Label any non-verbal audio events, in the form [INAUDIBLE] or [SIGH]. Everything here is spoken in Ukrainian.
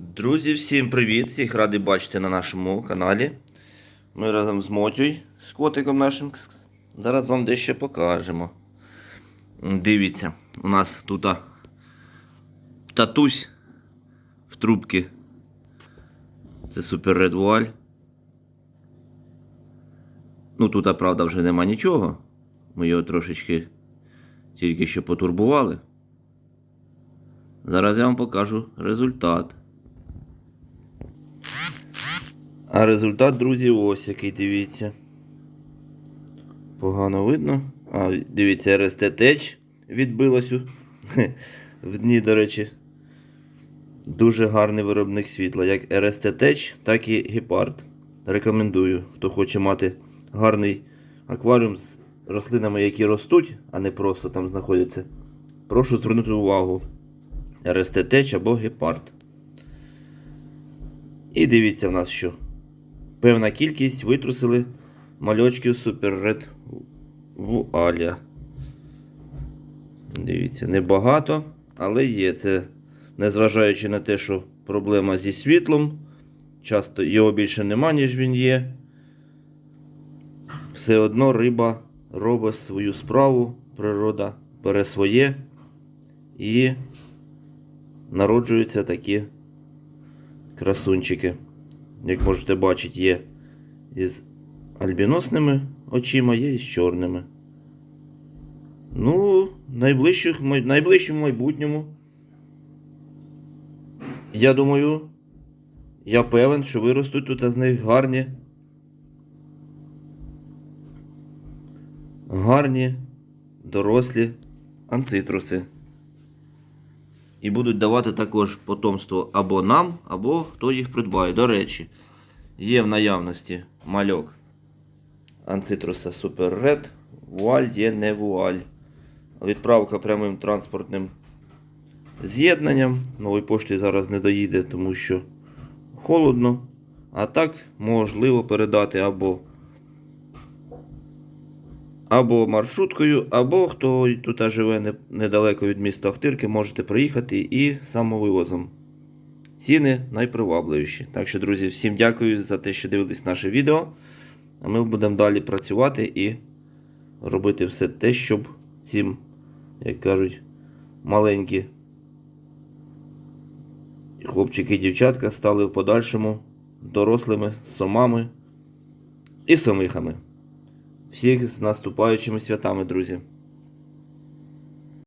Друзі, всім привіт! Всіх радий бачити на нашому каналі. Ми разом з Мотюй, з котиком нашим. Зараз вам дещо покажемо. Дивіться, у нас тут татусь в трубці. Це Red Voile. Ну тут, правда, вже нема нічого. Ми його трошечки тільки що потурбували. Зараз я вам покажу результат. А результат, друзі, ось який дивіться. Погано видно. А, дивіться, РСТ теч відбилось у- [LAUGHS] в дні, до речі. Дуже гарний виробник світла. Як РСТ теч, так і гепард. Рекомендую, хто хоче мати гарний акваріум з рослинами, які ростуть, а не просто там знаходяться. Прошу звернути увагу. РСТ теч або гепард. І дивіться в нас що. Певна кількість витрусили мальочків Super Red Вуаля. Дивіться, небагато, але є. Це незважаючи на те, що проблема зі світлом. Часто його більше нема, ніж він є. Все одно риба робить свою справу, природа бере своє і народжуються такі красунчики. Як можете бачити, є із альбіносними очима, є і з чорними. Ну, в найближчому майбутньому. Я думаю, я певен, що виростуть тут з них гарні. Гарні, дорослі анцитруси. І будуть давати також потомство або нам, або хто їх придбає. До речі, є в наявності мальок анцитруса Super Red, вуаль є не вуаль. Відправка прямим транспортним з'єднанням. Нової пошти зараз не доїде, тому що холодно. А так можливо передати або або маршруткою, або хто тут живе недалеко від міста Охтирки, можете приїхати і самовивозом. Ціни найпривабливіші. Так що, друзі, всім дякую за те, що дивились наше відео. А ми будемо далі працювати і робити все те, щоб цим, як кажуть, маленькі хлопчики і дівчатка стали в подальшому дорослими сомами і сомихами. Всіх з наступаючими святами, друзі!